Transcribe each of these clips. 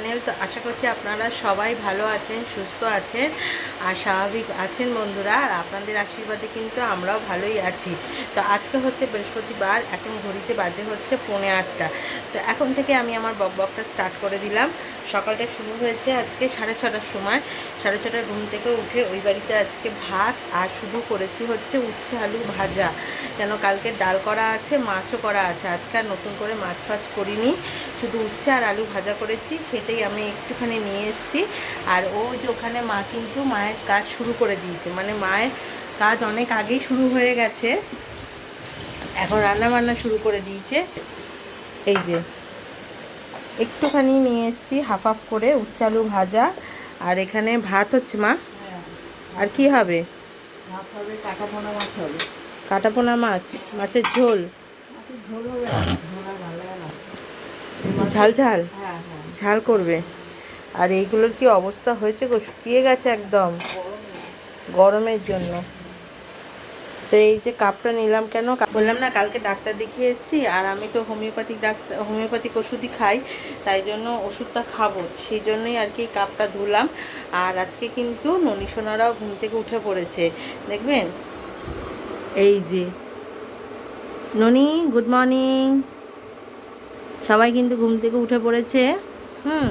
Channel তো আশা করছি আপনারা সবাই ভালো আছেন, সুস্থ আছেন আর স্বাভাবিক আছেন বন্ধুরা। আর আপনাদের আশীর্বাদে কিন্তু আমরাও ভালোই আছি। তো আজকে হচ্ছে বৃহস্পতিবার, এখন ঘড়িতে বাজে হচ্ছে পৌনে আটটা। তো এখন থেকে আমি আমার বক বকটা স্টার্ট করে দিলাম। সকালটা শুরু হয়েছে আজকে সাড়ে ছটার সময়। সাড়ে ছটার ঘুম থেকে উঠে ওই বাড়িতে আজকে ভাত আর শুধু করেছি হচ্ছে উচ্ছে আলু ভাজা। কেন কালকে ডাল করা আছে, মাছও করা আছে। আজকে আর নতুন করে মাছ ফাছ করিনি। শুধু উচ্ছে আর আলু ভাজা করেছি, সেটাই আমি একটুখানি নিয়ে এসেছি। আর ও যে ওখানে মা কিন্তু মায়ের কাজ শুরু করে দিয়েছে মানে মায়ের কাজ অনেক আগেই শুরু হয়ে গেছে। এখন রান্না বান্না শুরু করে দিয়েছে। এই যে, একটুখানি নিয়ে এসেছি হাফ হাফ করে উচ্ছে আলু ভাজা। আর এখানে ভাত হচ্ছে মা। আর কি হবে? ভাত হবে কাটাপোনা মাছ। মাছের ঝোল। মাছের ঝোল হবে না, ঝোল আর ভালো লাগে না। এই মাছের- ঝাল ঝাল? হ্যাঁ হ্যাঁ। ঝাল করবে। আর এইগুলোর কি অবস্থা হয়েছে গো? শুকিয়ে গেছে একদম। গরমের জন্য। তো এই যে কাপটা নিলাম কেন? বললাম না কালকে ডাক্তার দেখিয়ে এসেছি আর আমি তো হোমিওপ্যাথিক ডাক্তার হোমিওপ্যাথিক ওষুধই খাই তাই জন্য ওষুধটা খাব। সেই জন্যই আর কি কাপটা ধুলাম। আর আজকে কিন্তু ননীসোনারাও ঘুম থেকে উঠে পড়েছে। দেখবেন? এই যে। ননি গুড মর্নিং। সবাই কিন্তু ঘুম থেকে উঠে পড়েছে। হুম।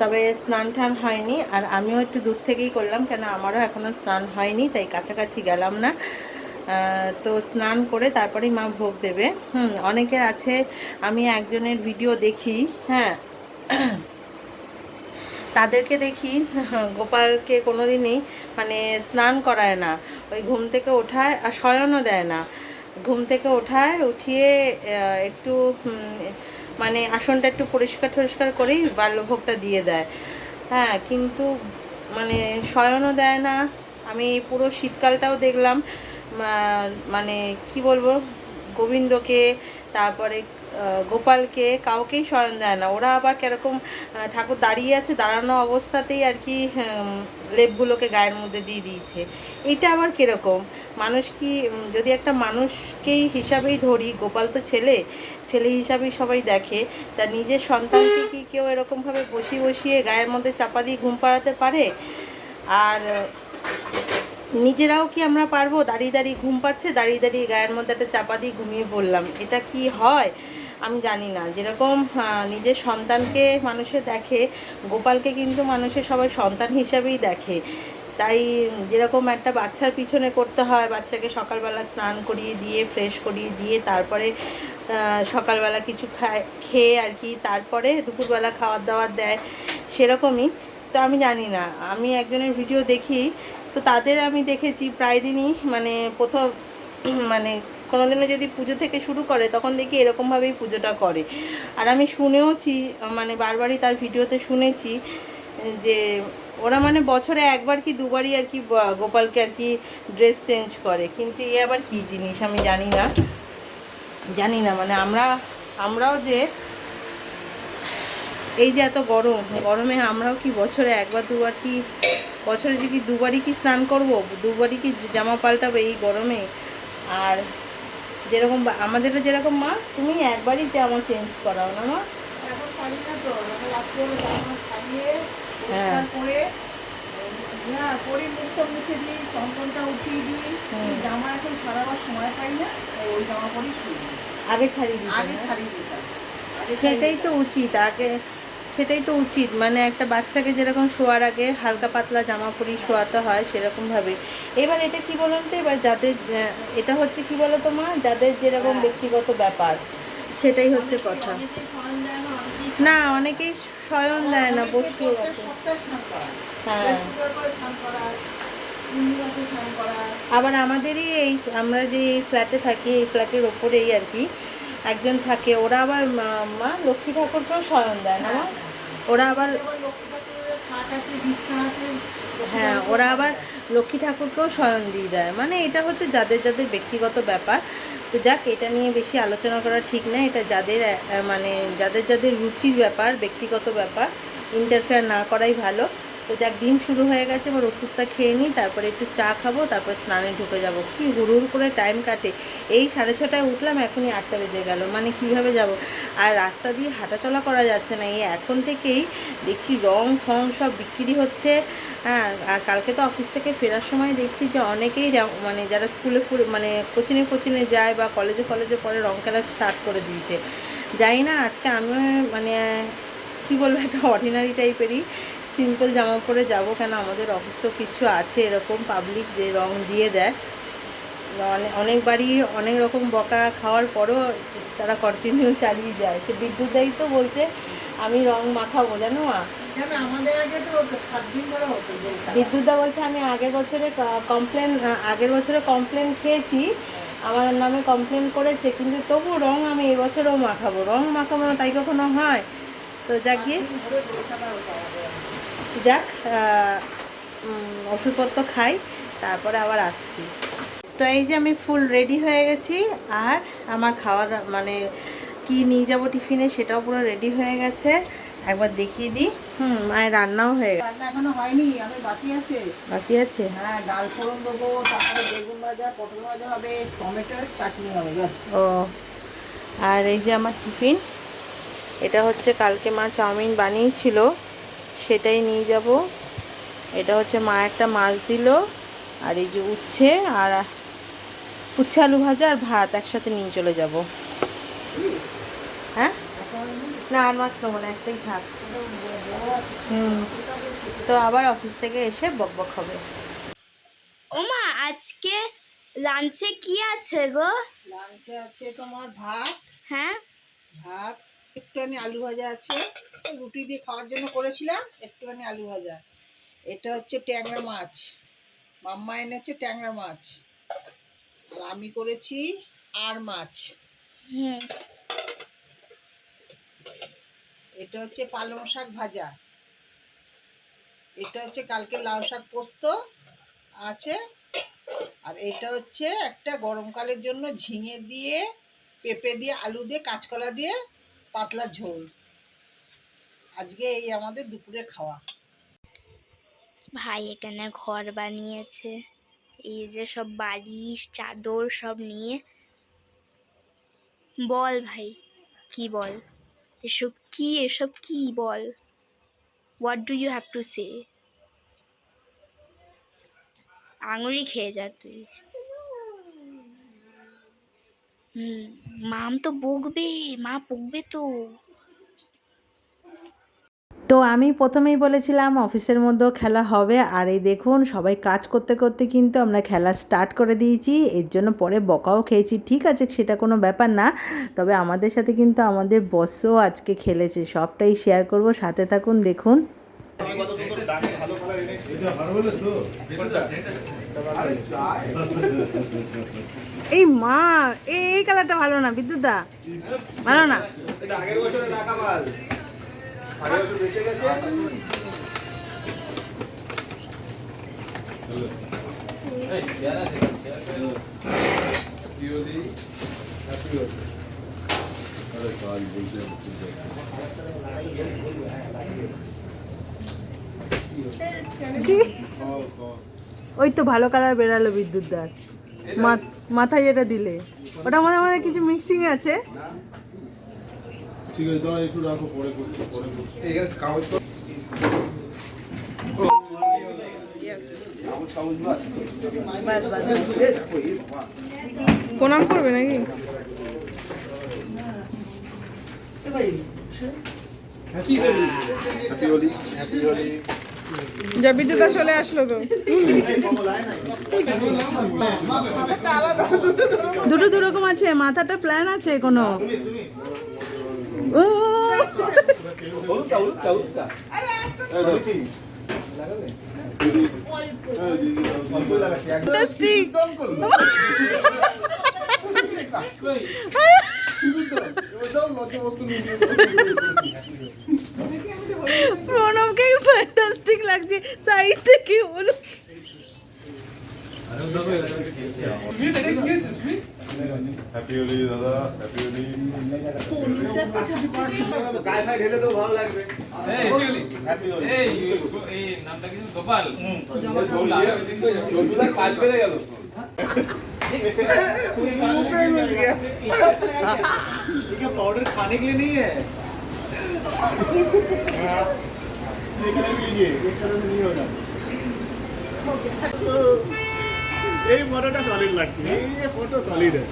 তবে স্নান টান হয়নি, আর আমিও একটু দূর থেকেই করলাম কেন আমারও এখনও স্নান হয়নি, তাই কাছাকাছি গেলাম না। তো স্নান করে তারপরেই মা ভোগ দেবে। হুম, অনেকের আছে, আমি একজনের ভিডিও দেখি হ্যাঁ। তাদেরকে দেখি, গোপালকে কোনোদিনই মানে স্নান করায় না, ওই ঘুম থেকে ওঠায় আর শয়নও দেয় না। ঘুম থেকে ওঠায় উঠিয়ে একটু মানে আসনটা একটু পরিষ্কার টরিষ্কার করেই বাল্যভোগটা দিয়ে দেয়। হ্যাঁ কিন্তু মানে শয়নও দেয় না। আমি পুরো শীতকালটাও দেখলাম মানে কি বলব, গোবিন্দকে, তারপরে গোপালকে কাউকেই শয়ন দেয় না। ওরা আবার কীরকম ঠাকুর দাঁড়িয়ে আছে, দাঁড়ানো অবস্থাতেই আর কি লেপগুলোকে গায়ের মধ্যে দিয়ে দিয়েছে। এটা আবার কীরকম? মানুষ কি যদি একটা মানুষকেই হিসাবেই ধরি, গোপাল তো ছেলে ছেলে হিসাবেই সবাই দেখে, তা নিজের সন্তানকে কি কেউ এরকমভাবে বসিয়ে বসিয়ে গায়ের মধ্যে চাপা দিয়ে ঘুম পাড়াতে পারে? আর নিজেরাও কি আমরা পারব? দাঁড়িয়ে দাঁড়িয়ে ঘুম পাচ্ছে, দাঁড়িয়ে দাঁড়িয়ে গায়ের মধ্যে একটা চাপা দিয়ে ঘুমিয়ে পড়লাম। এটা কি হয়? আমি জানি না। যেরকম নিজের সন্তানকে মানুষে দেখে, গোপালকে কিন্তু মানুষের সবাই সন্তান হিসাবেই দেখে। তাই যেরকম একটা বাচ্চার পিছনে করতে হয়, বাচ্চাকে সকালবেলা স্নান করিয়ে দিয়ে ফ্রেশ করিয়ে দিয়ে, তারপরে সকালবেলা কিছু খায়, খেয়ে আর কি, তারপরে দুপুরবেলা খাবার দাবার দেয়, সেরকমই। তো আমি জানি না। আমি একজনের ভিডিও দেখি, তো তাদের আমি দেখেছি, প্রায় দিনই মানে প্রথম মানে কোনোদিনও যদি পুজো থেকে শুরু করে, তখন দেখি এরকমভাবেই পুজোটা করে। আর আমি শুনেওছি মানে বারবারই তার ভিডিওতে শুনেছি, যে ওরা মানে বছরে একবার কি দুবারই আর কি গোপালকে আর কি ড্রেস চেঞ্জ করে। কিন্তু এ আবার কি জিনিস আমি জানি না। জানি না মানে আমরা, আমরাও যে এই যে এত গরম, গরমে আমরাও কি বছরে একবার দুবার কি, বছরে যে কি দুবারই কি স্নান করব, দুবারই কি জামা পাল্টাবে এই গরমে? আর যেরকম আমাদেরও যেরকম মা তুমি একবারই জামা চেঞ্জ করাও না মা। এখন পারি না তো এখন জামা ছাড়িয়ে হ্যাঁ। না পরে মুখটা মুছে দিই উঠিয়ে দিই জামা এখন ছাড়াবার সময় পাই না ওই জামা পরেই আগে ছাড়িয়ে দিতে আগে ছাড়িয়ে দিতাম। সেটাই তো উচিত আগে সেটাই তো উচিত। মানে একটা বাচ্চাকে যেরকম শোয়ার আগে হালকা পাতলা জামা পরি শোয়াতে হয় সেরকমভাবে। এবার এটা কি বলুন তো? এবার যাদের এটা হচ্ছে কি বলো তো মা? যাদের যেরকম হ্যাঁ। ব্যক্তিগত ব্যাপার সেটাই হচ্ছে কথা। না, অনেকেই শয়ন দেয় না করায়। হ্যাঁ। আবার আমাদেরই এই আমরা যে এই ফ্ল্যাটে থাকি এই ফ্ল্যাটের ওপরেই আর কি একজন থাকে। ওরা আবার মা- লক্ষ্মী ঠাকুরকেও শয়ন দেয় না ওরা আবার হ্যাঁ ওরা আবার লক্ষ্মী ঠাকুরকেও স্বয়ং দিয়ে দেয়। মানে এটা হচ্ছে যাদের যাদের ব্যক্তিগত ব্যাপার। তো যাক, এটা নিয়ে বেশি আলোচনা করা ঠিক না এটা যাদের মানে যাদের যাদের রুচির ব্যাপার, ব্যক্তিগত ব্যাপার ইন্টারফেয়ার না করাই ভালো। তো যাক, ডিম শুরু হয়ে গেছে, এবার ওষুধটা খেয়ে নিই, তারপরে একটু চা খাব, তারপর স্নানে ঢুকে যাব। কি হুড় করে টাইম কাটে। এই সাড়ে ছটায় উঠলাম, এখনই আটটা বেজে গেল। মানে কীভাবে যাব? আর রাস্তা দিয়ে হাঁটাচলা করা যাচ্ছে না। এই এখন থেকেই দেখছি রং ফং সব বিক্রি হচ্ছে। হ্যাঁ আর কালকে তো অফিস থেকে ফেরার সময় দেখছি যে অনেকেই মানে যারা স্কুলে মানে কোচিনে কোচিনে যায় বা কলেজে কলেজে পরে রং খেলা স্টার্ট করে দিয়েছে। জানি না, আজকে আমি মানে কি বলব, একটা অর্ডিনারি টাইপেরই সিম্পল জামা পরে যাব কেন? আমাদের অফিসেও কিছু আছে এরকম পাবলিক যে রং দিয়ে দেয়। অনেকবারই অনেক রকম বকা খাওয়ার পরও তারা কন্টিনিউ চালিয়ে যায়। সে বিদ্যুৎ তো বলছে আমি রং মাখাবো জানো মা? বিদ্যুৎদা বলছে আমি আগের বছরে কমপ্লেন আগের বছরে কমপ্লেন খেয়েছি। আমার নামে কমপ্লেন করেছে কিন্তু তবু রং আমি এবছরও মাখাবো। রং মাখাবো না তাই কখনো হয়? তো যাক গিয়ে। যাক ওষুধপত্র খাই তারপরে আবার আসছি। তো এই যে আমি ফুল রেডি হয়ে গেছি আর আমার খাওয়া মানে কি নিয়ে যাব টিফিনে সেটাও পুরো রেডি হয়ে গেছে। একবার দেখিয়ে দিই। হুম মায়ের রান্নাও হয়ে গেছে। রান্না এখনও হয়নি আমি বাকি আছে। বাকি আছে? হ্যাঁ ডাল ফোড়ন দেবো তারপরে বেগুন ভাজা পটল ভাজা হবে টমেটোর চাটনি হবে ব্যাস। ও আর এই যে আমার টিফিন এটা হচ্ছে কালকে মা চাউমিন বানিয়েছিল। সেটাই নিয়ে যাব। এটা হচ্ছে মা একটা মাছ দিল আর এই যে উচ্ছে আর উচ্ছে আলু ভাজা আর ভাত একসাথে নিয়ে চলে যাব। হ্যাঁ? না আর মাছ নেব না একটাই থাক। হুম তো আবার অফিস থেকে এসে বক বক হবে। ওমা আজকে লাঞ্চে কি আছে গো? লাঞ্চে আছে তোমার ভাত। হ্যাঁ? ভাত একটুখানি আলু ভাজা আছে। রুটি দিয়ে খাওয়ার জন্য করেছিলাম একটুখানি আলু ভাজা। এটা হচ্ছে ট্যাংরা মাছ। মাম্মা এনেছে ট্যাংরা মাছ। আর আমি করেছি আর মাছ। এটা হচ্ছে পালং শাক ভাজা। এটা হচ্ছে কালকে লাউ শাক পোস্ত আছে। আর এটা হচ্ছে একটা গরমকালের জন্য ঝিঙে দিয়ে পেঁপে দিয়ে আলু দিয়ে কাঁচকলা দিয়ে পাতলা ঝোল। আজকে এই আমাদের দুপুরে খাওয়া। ভাই এখানে ঘর বানিয়েছে। এই যে সব বালিশ, চাদর সব নিয়ে। বল ভাই, কি বল? এসব কি এসব কি বল? What do you have to say আঙুলি খেয়ে যা তুই। হুম, মাম তো বকবে, মা বকবে তো। তো আমি প্রথমেই বলেছিলাম অফিসের মধ্যেও খেলা হবে। আর এই দেখুন, সবাই কাজ করতে করতে কিন্তু আমরা খেলা স্টার্ট করে দিয়েছি। এর জন্য পরে বকাও খেয়েছি। ঠিক আছে, সেটা কোনো ব্যাপার না। তবে আমাদের সাথে কিন্তু আমাদের বসও আজকে খেলেছে। সবটাই শেয়ার করব। সাথে থাকুন, দেখুন। এই মা, এই কালারটা ভালো না বিদ্যুৎ দা ভালো না? ওই তো ভালো কালার বেরালো বিদ্যুৎ দার। মাথায় যেটা দিলে। ওটা মনে মনে কিছু মিক্সিং আছে। ঠিক আছে দাঁড়া একটু রাখো পরে করছি পরে করছি। এখানে কাগজ প্রণাম করবে নাকি? হ্যাপি হোলি হ্যাপি হোলি যা বিদ্যুৎ চলে আসলো তো। দুটো দুরকম আছে মাথাটা প্ল্যান আছে কোনো. প্রণবকে ফ্যান্টাস্টিক লাগছে সাইড থেকে বলো হ্যাপি হোলি দাদা হ্যাপি হোলি গায়ে ফায়ে ঢেলে তো ভালো লাগবে হ্যাপি হোলি এই এই নামটা কি গোপাল গোপাল গোপাল কাল পেরে গেল पाउडर खाने के लिए नहीं है এই ফটোটা সলিড লাগছে এই যে ফটো সলিড है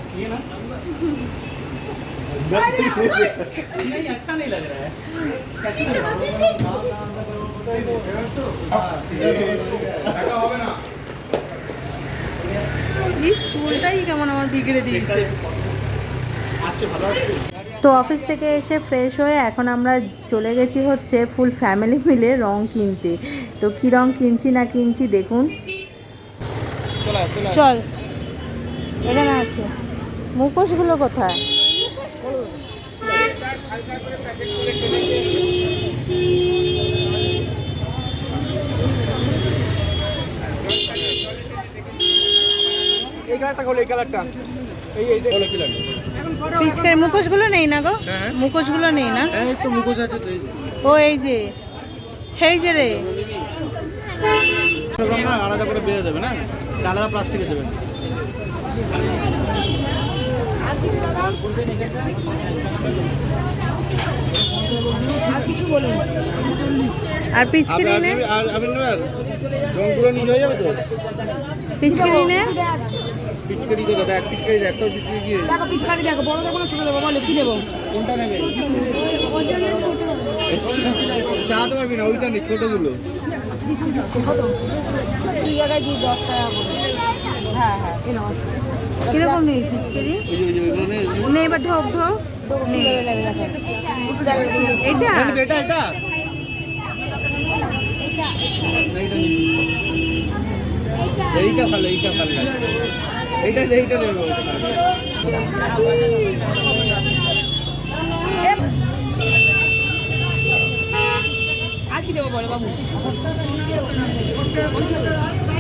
नहीं अच्छा नहीं लग रहा है টাকা হবে না ইস চুলটাই কেমন আমার বিগড়ে দিয়েছে আসছে ভালো আসছে তো অফিস থেকে এসে ফ্রেশ হয়ে এখন আমরা চলে গেছি হচ্ছে ফুল ফ্যামিলি মিলে রং কিনতে তো কী রং কিনছি না কিনছি দেখুন চলে এখানে আছে। মুখোশগুলো কোথায়? এই কালারটা কালারটা। পিচকারি মুখোশগুলো নেই না গো? মুখোশগুলো নেই না? হ্যাঁ মুখোশ আছে তো এই ও এই যে। এই যে রে। না আলাদা করে বেঁধে দেবে না আলাদা প্লাস্টিকে দেবে। আর আর রংগুলো হয়ে যাবে তো? পিচকারি দেখ পিচকারি দেখ তোর পিচকারি কি? হয়েছে? দেখো পিচকারি দেখো বড় দেখো না ছোট দেখো বলো কি নেব কোনটা নেবে? চাতে পারবি না ওইটা নি ছোটগুলো। দুই জায়গায় দুই দশ টাকা করে হ্যাঁ হ্যাঁ এ নাও কীরকম নেই পিচকারি ওই যে ওই যে ওইগুলো নেই নে এবার ঢোক ঢোক নে এইটা এটা এটা এইটা নি। এইটা ভালো এইটা ভালো লাগছে এইটা এইটা নেবে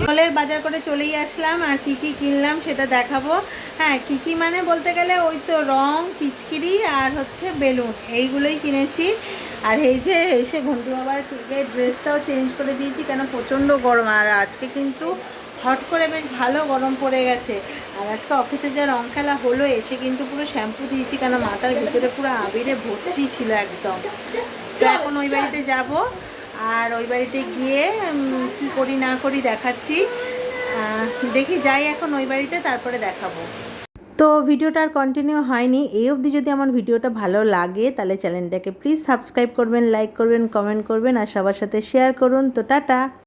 মলের বাজার করে চলেই আসলাম, আর কি কি কিনলাম সেটা দেখাবো। হ্যাঁ কি কি মানে বলতে গেলে ওই তো রং, পিচকিরি আর হচ্ছে বেলুন, এইগুলোই কিনেছি। আর এই যে এসে ঘন্টু বাবার ড্রেসটাও চেঞ্জ করে দিয়েছি, কেন প্রচণ্ড গরম। আর আজকে কিন্তু হট করে বেশ ভালো গরম পড়ে গেছে। আর আজকে অফিসে যা রং খেলা হলো, এসে কিন্তু পুরো শ্যাম্পু দিয়েছি, কেন মাথার ভিতরে পুরো আবিরে ভর্তি ছিল একদম। তো এখন ওই বাড়িতে যাব। আর ওই বাড়িতে গিয়ে কি করি না করি দেখাচ্ছি। দেখি যাই এখন ওই বাড়িতে, তারপরে দেখাবো। তো ভিডিওটা আর কন্টিনিউ হয়নি। এই অবধি যদি আমার ভিডিওটা ভালো লাগে, তাহলে চ্যানেলটাকে প্লিজ সাবস্ক্রাইব করবেন লাইক করবেন কমেন্ট করবেন, আর সবার সাথে শেয়ার করুন। তো টাটা!